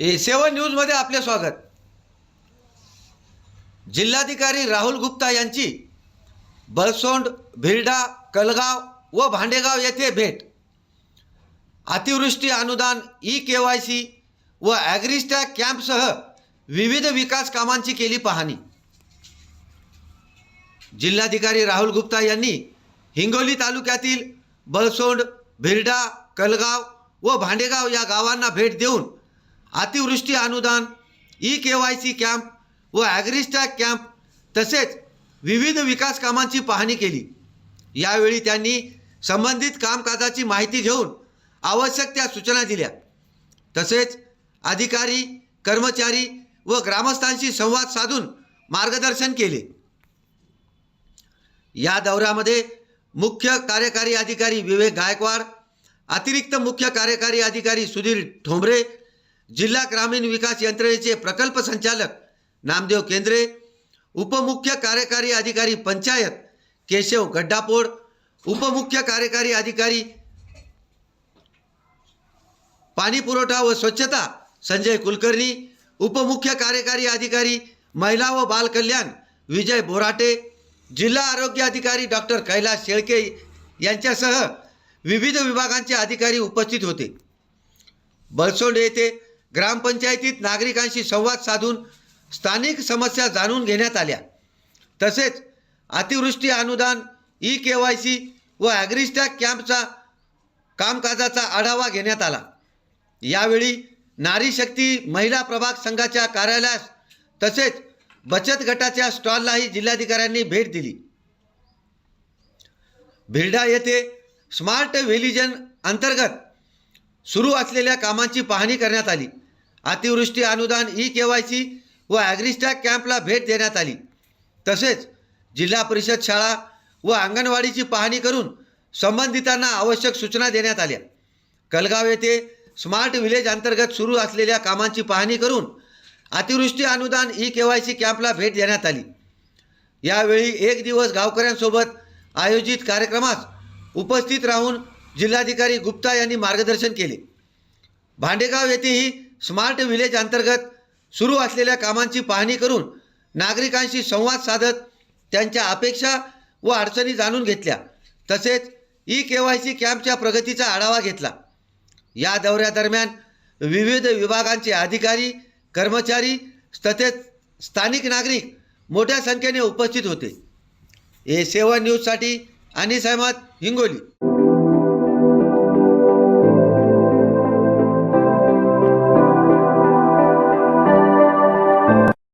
ए सेवन न्यूजमध्ये आपले स्वागत. जिल्हाधिकारी राहुल गुप्ता यांची बलसोंड भिरडा कलगाव व भांडेगाव येथे भेट. अतिवृष्टी अनुदान ई के वाय सी व ॲग्रिस्टॅग कॅम्पसह विविध विकास कामांची केली पाहणी. जिल्हाधिकारी राहुल गुप्ता यांनी हिंगोली तालुक्यातील बलसोंड भिरडा कलगाव व भांडेगाव या गावांना भेट देऊन अतिवृष्टी अनुदान E K Y C camp व ॲग्रिस्टॅग कॅम्प तसेच विविध विकास कामांची पाहणी केली. यावेळी त्यांनी संबंधित कामकाजाची माहिती घेऊन आवश्यक त्या सूचना दिल्या. तसेच अधिकारी कर्मचारी व ग्रामस्थांशी संवाद साधून मार्गदर्शन केले. या दौऱ्यामध्ये मुख्य कार्यकारी अधिकारी विवेक गायकवाड अतिरिक्त मुख्य कार्यकारी अधिकारी सुधीर ठोंबरे जिल्हा ग्रामीण विकास यंत्रणेचे प्रकल्प संचालक नामदेव केंद्रे उपमुख्य कार्यकारी अधिकारी पंचायत केशव गड्डापोड उपमुख्य कार्यकारी अधिकारी पाणी पुरवठा व स्वच्छता संजय कुलकर्णी उपमुख्य कार्यकारी अधिकारी महिला व बालकल्याण विजय बोराटे जिल्हा आरोग्य अधिकारी डॉक्टर कैलास शेळके यांच्यासह विविध विभागांचे अधिकारी उपस्थित होते. बळसोंड येथे ग्रामपंचायतीत नागरिकांशी संवाद साधून स्थानिक समस्या जाणून घेण्यात आल्या. तसेच अतिवृष्टी अनुदान ई के वाय सी व ॲग्रिस्टॅक कॅम्पचा कामकाजाचा आढावा घेण्यात आला. यावेळी नारी शक्ती महिला प्रभाग संघाच्या कार्यालयास तसेच बचत गटाच्या स्टॉललाही जिल्हाधिकाऱ्यांनी भेट दिली. भिरडा येथे स्मार्ट व्हिलिजन अंतर्गत सुरू असलेल्या कामांची पाहणी करण्यात आली. अतिवृष्टी अनुदान ई के वाय सी व ॲग्रिस्टॅक कॅम्पला भेट देण्यात आली. तसेच जिल्हा परिषद शाळा व अंगणवाडीची पाहणी करून संबंधितांना आवश्यक सूचना देण्यात आल्या. कलगाव येथे स्मार्ट व्हिलेज अंतर्गत सुरू असलेल्या कामांची पाहणी करून अतिवृष्टी अनुदान ई के वाय सी कॅम्पला भेट देण्यात आली. यावेळी एक दिवस गावकऱ्यांसोबत आयोजित कार्यक्रमास उपस्थित राहून जिल्हाधिकारी गुप्ता यांनी मार्गदर्शन केले. भांडेगाव येथेही स्मार्ट व्हिलेज अंतर्गत सुरू असलेल्या कामांची पाहणी करून नागरिकांशी संवाद साधत त्यांच्या अपेक्षा व अडचणी जाणून घेतल्या. तसेच ई के वाय सी कॅम्पच्या प्रगतीचा आढावा घेतला. या दौऱ्यादरम्यान विविध विभागांचे अधिकारी कर्मचारी तसेच स्थानिक नागरिक मोठ्या संख्येने उपस्थित होते. ए सेवन न्यूजसाठी अनिस अहमद हिंगोली.